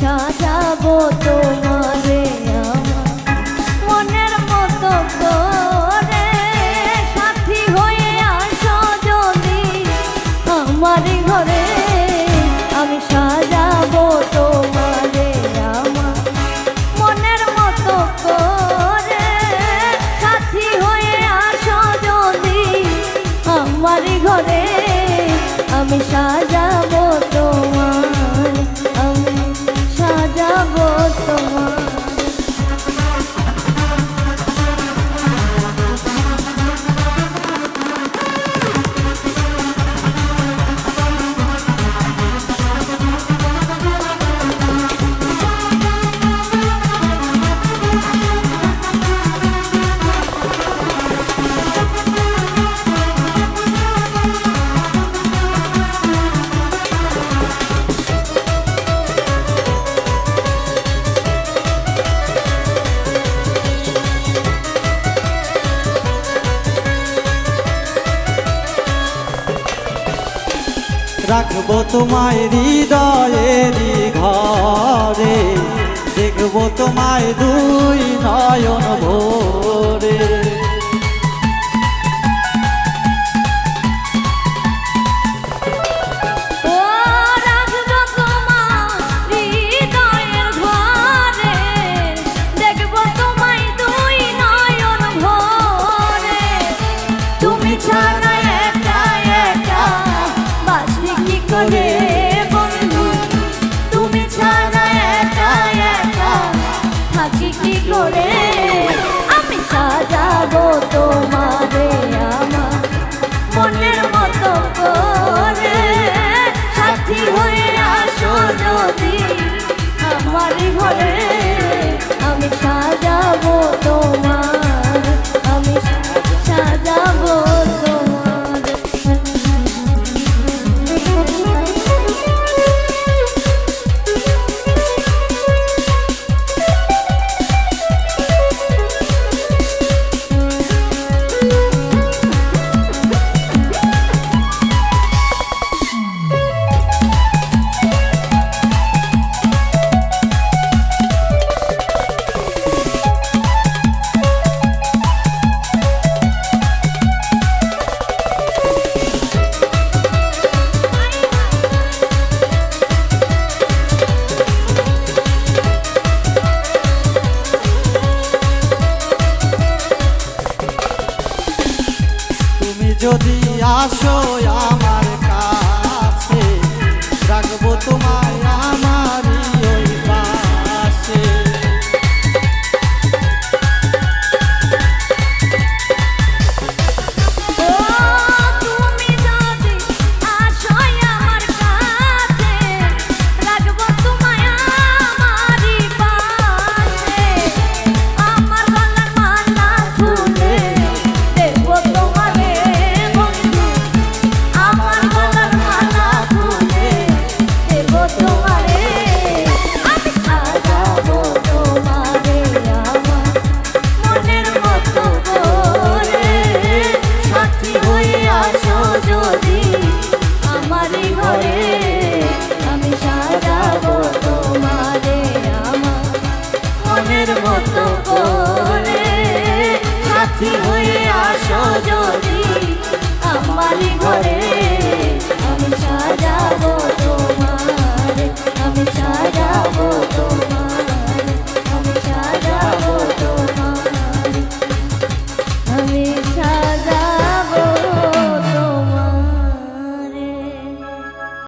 সাজাবো তোমার রাখব তোমায় হৃদয়েরই ঘরে দেখব তোমায় দুই 노래. আসো আমার সাথী হয়ে আসো যদি আমার ঘরে